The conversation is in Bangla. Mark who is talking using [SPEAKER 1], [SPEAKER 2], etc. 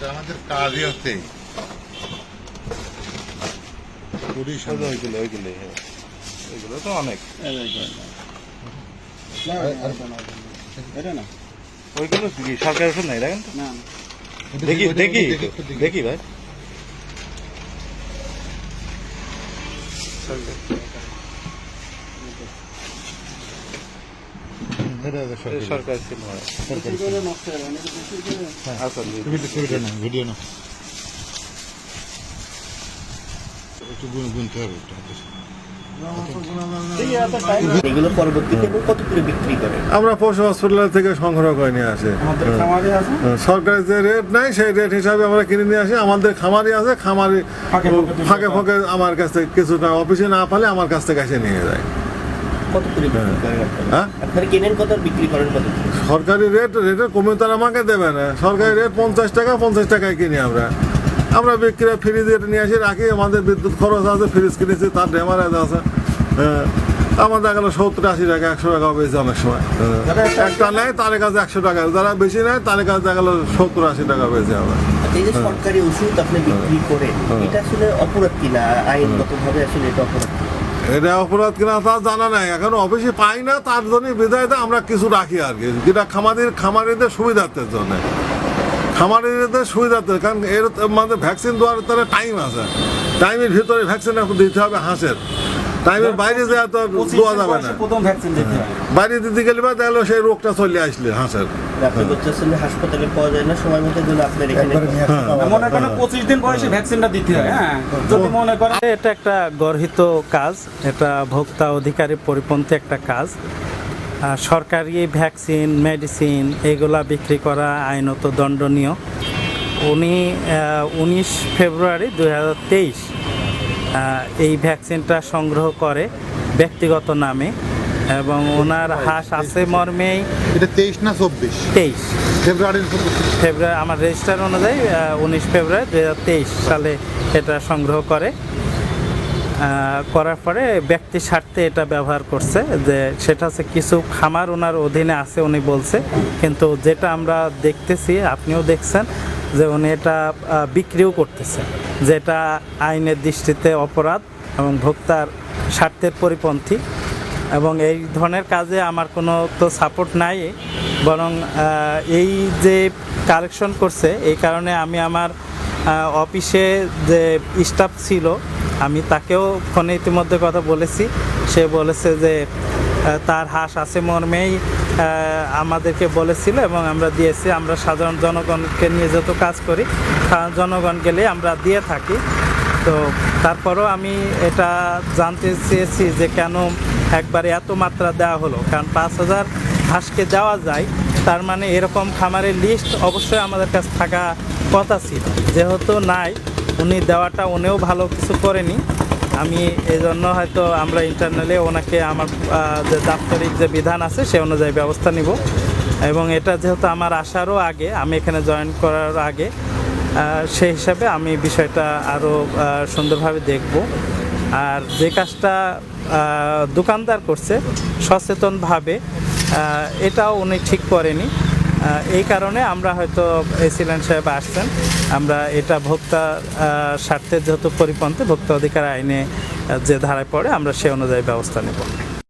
[SPEAKER 1] এটা আমাদের কাজই হচ্ছে
[SPEAKER 2] ওই যে ওইগুলো ওইগুলো হ্যাঁ। ওইগুলো তো অনেক। ওইগুলো কি সরকার ওষুধ নাই দেখেন তো
[SPEAKER 3] না
[SPEAKER 2] দেখি দেখি দেখি। ভাই। এই সরকার ছিল। হয়।
[SPEAKER 3] বেশি করে নষ্ট হবে না বেশি করে
[SPEAKER 1] ভিডিও না একটু গুনতে হবে
[SPEAKER 4] এগুলো পরবর্তীতে কত করে বিক্রি করে?
[SPEAKER 5] আমরা পশু হসপিটাল থেকে সংগ্রহ করে নিয়ে আসি।
[SPEAKER 3] আমাদের
[SPEAKER 5] সরকারের যে রেট নাই সেই রেট হিসাবে আমরা কিনে নিয়ে আসি। আমাদের খামারি আছে খামারি
[SPEAKER 3] ফাঁকে ফাঁকে
[SPEAKER 5] ফাঁকে ফাঁকে আমার কাছ থেকে কিছুটা অফিসে না পালে আমার কাছ থেকে এসে নিয়ে যায়।
[SPEAKER 4] কত করে বিক্রি
[SPEAKER 5] হ্যাঁ?
[SPEAKER 4] আপনারা? কেনেন কত বিক্রি করেন কত?
[SPEAKER 5] সরকারি রেট রেটের কমে তারা আমাকে দেবে না। সরকারি রেট পঞ্চাশ টাকা পঞ্চাশ টাকায় কিনি আমরা। আমরা বিক্রি ফ্রিজ রেট নিয়ে আসি রাখি আমাদের বিদ্যুৎ খরচ আছে ফ্রিজ কিনেছি তার ডেমারেজ আছে। হ্যাঁ, আমার দেখা গেলো সত্তর আশি টাকা একশো টাকা পেয়েছে অনেক সময়। হ্যাঁ, একটা নেয় তার কাছে একশো টাকা। যারা বেশি নেয় তার কাছে দেখা গেলো সত্তর আশি টাকা পেয়েছে আমরা
[SPEAKER 4] আচ্ছা, এই যে সরকারি ওষুধ আপনি বিক্রি করেন এটা আসলে অপরাধ কিনা? আইনগত ভাবে আসলে এটা অপরাধ?
[SPEAKER 5] এটা অপরাধ কিনা তা জানা নাই। এখন অফিসে পাই না, তার জন্য বিদায়তে আমরা কিছু রাখি আর কি। যেটা খামারির, খামারিদের সুবিধার্থের জন্য। খামারিদের সুবিধার্থে, কারণ এর মানে ভ্যাকসিন দেওয়ার তারা টাইম আছে। টাইমের ভিতরে ভ্যাকসিন দিতে হবে হাঁসের। টাইমের বাইরে যাওয়া তো দেওয়া যাবে না।
[SPEAKER 3] প্রথম ভ্যাকসিন দিতে হয়
[SPEAKER 5] বাইরে দিতে গেলে বা দেখল সেই রোগটা চলে আসলে হাঁসের
[SPEAKER 4] আপনি বলতেছেন হাসপাতালে পাওয়া যায় না সময় মতো জন্য আপনার এখানে
[SPEAKER 3] মনে করেন পঁচিশ দিন বয়সে ভ্যাকসিনটা দিতে হয় হ্যাঁ। যদি মনে করেন
[SPEAKER 6] এটা একটা গর্হিত কাজ। এটা ভোক্তা অধিকারের পরিপন্থী একটা কাজ। আর সরকারি ভ্যাকসিন মেডিসিন এগুলা বিক্রি করা আইনত দণ্ডনীয়। উনি উনিশ ফেব্রুয়ারি দুই হাজার তেইশ এই ভ্যাকসিনটা সংগ্রহ করে ব্যক্তিগত নামে এবং ওনার হাঁস আছে মর্মেই
[SPEAKER 1] এটা তেইশ না চব্বিশ?
[SPEAKER 6] তেইশ।
[SPEAKER 1] ফেব্রুয়ারি
[SPEAKER 6] ফেব্রুয়ারি আমার রেজিস্টার অনুযায়ী উনিশ ফেব্রুয়ারি দুহাজার তেইশ সালে এটা সংগ্রহ করে। করার পরে ব্যক্তি স্বার্থে এটা ব্যবহার করছে, যে সেটা হচ্ছে কিছু খামার ওনার অধীনে আছে উনি বলছে, কিন্তু যেটা আমরা দেখতেছি, আপনিও দেখছেন, যে উনি এটা বিক্রিও করতেছে যেটা আইনের দৃষ্টিতে অপরাধ এবং ভোক্তার স্বার্থের পরিপন্থী। এবং এই ধরনের কাজে আমার কোনো তো সাপোর্ট নাই, বরং এই যে কালেকশন করছে, এই কারণে আমি আমার অফিসে যে স্টাফ ছিল আমি তাকেও ফোনে ইতিমধ্যে কথা বলেছি। সে বলেছে যে তার হাঁস আছে মর্মেই আমাদেরকে বলেছিল এবং আমরা দিয়েছি। আমরা সাধারণ জনগণকে নিয়ে যত কাজ করি জনগণ গেলে আমরা দিয়ে থাকি। তো তারপরও আমি এটা জানতে চেয়েছি যে কেন একবারে এত মাত্রা দেওয়া হলো। কারণ পাঁচ হাজার হাঁসকে দেওয়া যায়, তার মানে এরকম খামারের লিস্ট অবশ্যই আমাদের কাছে থাকা কথা ছিল। যেহেতু নাই উনি দেওয়াটা উনিও ভালো কিছু করেনি। আমি এই জন্য হয়তো আমরা ইন্টারনালে ওনাকে আমার যে দাপ্তরিক যে বিধান আছে সে অনুযায়ী ব্যবস্থা নিব। এবং এটা যেহেতু আমার আসারও আগে, আমি এখানে জয়েন করার আগে সেই হিসাবে আমি বিষয়টা আরও সুন্দরভাবে দেখব। আর যে কাজটা দোকানদার করছে, সচেতনভাবে এটাও উনি ঠিক করেনি। এই কারণে আমরা হয়তো এসিলেন সাহেব আসছেন। আমরা এটা ভোক্তা স্বার্থের যেহেতু পরিপন্থী, ভোক্তা অধিকার আইনে যে ধারায় পড়ে, আমরা সে অনুযায়ী ব্যবস্থা নেব।